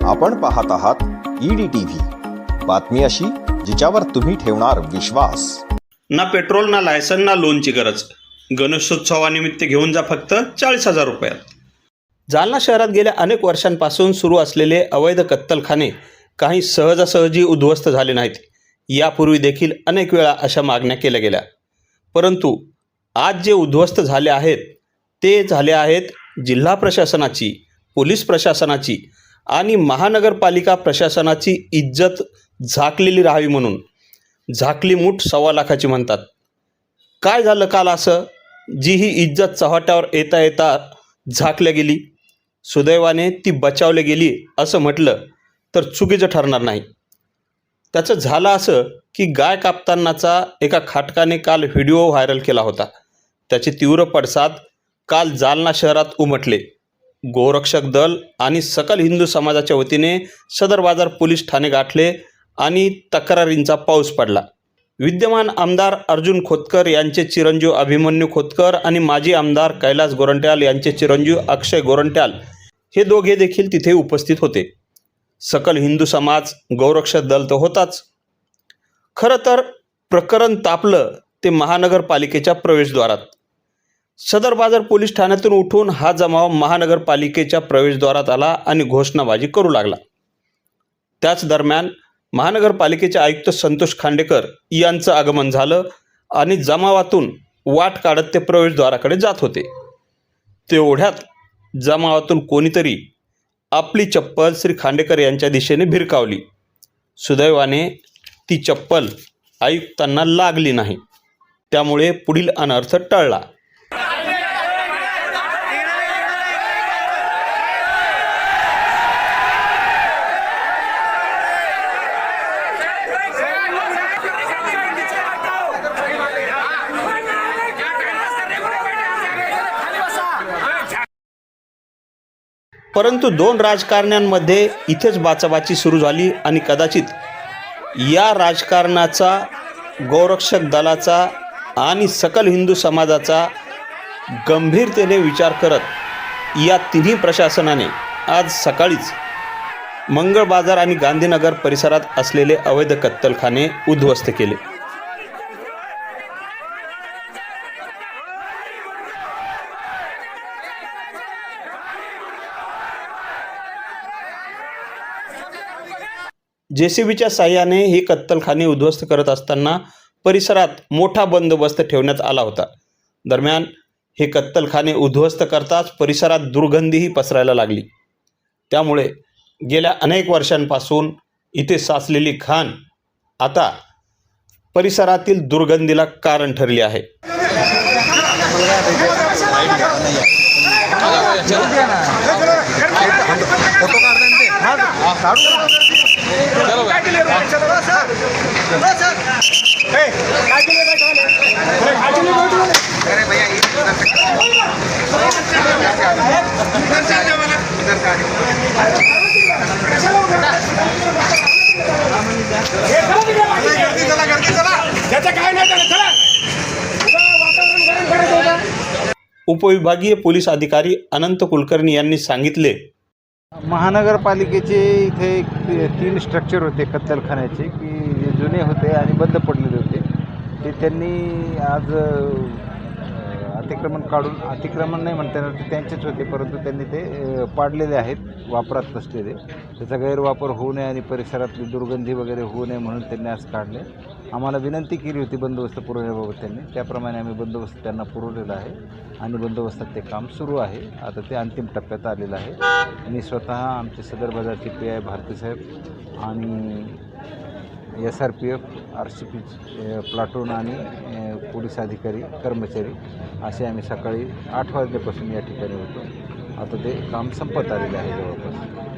आपण पाहत आहात ईडी टीव्ही बातमी अशी जिच्यावर तुम्ही ठेवणार विश्वास. ना पेट्रोल ना लायसन ना लोनची गरज. गणेशोत्सवानिमित्त घेऊन जा फक्त चाळीस हजार रुपयात. जालना शहरात गेल्या अनेक वर्षांपासून सुरू असलेले अवैध कत्तलखाने काही सहजासहजी उद्ध्वस्त झाले नाहीत. यापूर्वी देखील अनेक वेळा अशा मागण्या केल्या गेल्या. परंतु आज जे उद्ध्वस्त झाले आहेत ते झाले आहेत जिल्हा प्रशासनाची पोलीस प्रशासनाची आणि महानगरपालिका प्रशासनाची इज्जत झाकलेली राहावी म्हणून. झाकली मूठ सव्वा लाखाची म्हणतात. काय झालं काल असं? जी ही इज्जत चव्हाट्यावर येता येता झाकल्या गेली. सुदैवाने ती बचावली गेली असं म्हटलं तर चुकीचं ठरणार नाही. त्याचं झालं असं की गाय कापतानाचा एका खाटकाने काल व्हिडिओ व्हायरल केला होता. त्याचे तीव्र पडसाद काल जालना शहरात उमटले. गोरक्षक दल आणि सकल हिंदू समाजाच्या वतीने सदर बाजार पोलीस ठाणे गाठले आणि तक्रारींचा पाऊस पडला. विद्यमान आमदार अर्जुन खोतकर यांचे चिरंजीव अभिमन्यू खोतकर आणि माजी आमदार कैलास गोरंट्याल यांचे चिरंजीव अक्षय गोरंट्याल हे दोघे देखील तिथे उपस्थित होते. सकल हिंदू समाज गौरक्षक दल तर होताच. खरं तर प्रकरण तापलं ते महानगरपालिकेच्या प्रवेशद्वारात. सदर बाजार पोलीस ठाण्यातून उठून हा जमाव महानगरपालिकेच्या प्रवेशद्वारात आला आणि घोषणाबाजी करू लागला. त्याच दरम्यान महानगरपालिकेचे आयुक्त संतोष खांडेकर यांचं आगमन झालं आणि जमावातून वाट काढत ते प्रवेशद्वाराकडे जात होते. तेवढ्यात जमावातून कोणीतरी आपली चप्पल श्री खांडेकर यांच्या दिशेने भिरकावली. सुदैवाने ती चप्पल आयुक्तांना लागली नाही. त्यामुळे पुढील अनर्थ टळला. परंतु दोन राजकारण्यांमध्ये इथेच बाचाबाची सुरू झाली आणि कदाचित या राजकारणाचा गौरक्षक दलाचा आणि सकल हिंदू समाजाचा गंभीरतेने विचार करत या तिन्ही प्रशासनाने आज सकाळीच मंगळ बाजार आणि गांधीनगर परिसरात असलेले अवैध कत्तलखाने उद्ध्वस्त केले. जे सी बीच्या साह्याने ही कत्तलखाने उद्ध्वस्त करत असताना परिसरात मोठा बंदोबस्त ठेवण्यात आला होता. दरम्यान हे कत्तलखाने उद्ध्वस्त करताच परिसरात दुर्गंधीही पसरायला लागली. त्यामुळे गेल्या अनेक वर्षांपासून इथे साचलेली खाण आता परिसरातील दुर्गंधीला कारण ठरली आहे. उपविभागीय पोलीस अधिकारी अनंत कुलकर्णी यांनी सांगितले महानगरपालिकेचे इथे एक तीन स्ट्रक्चर होते कत्तलखान्याचे की जे जुने होते आणि बंद पडलेले होते. ते त्यांनी आज अ, अतिक्रमण काढून अतिक्रमण नाही म्हणता येणार ते त्यांचेच होते परंतु त्यांनी ते अ, पाडलेले आहेत वापरात नसलेले. त्याचा गैरवापर होऊ नये आणि परिसरातली दुर्गंधी वगैरे होऊ नये म्हणून त्यांनी आज काढले. आम्हाला विनंती केली होती बंदोबस्त पुरवण्याबाबत त्यांनी. त्याप्रमाणे आम्ही बंदोबस्त त्यांना पुरवलेला आहे आणि बंदोबस्तात ते काम सुरू आहे. आता ते अंतिम टप्प्यात आलेलं आहे. मी स्वतः आमचे सदर बाजारचे पी आय भारती साहेब आणि S R P F R C P platoon आणि पोलीस अधिकारी कर्मचारी असे आम्ही सकाळी आठ वाजल्यापासून या ठिकाणी होतो. आता ते काम संपत आलेलं आहे जवळपास.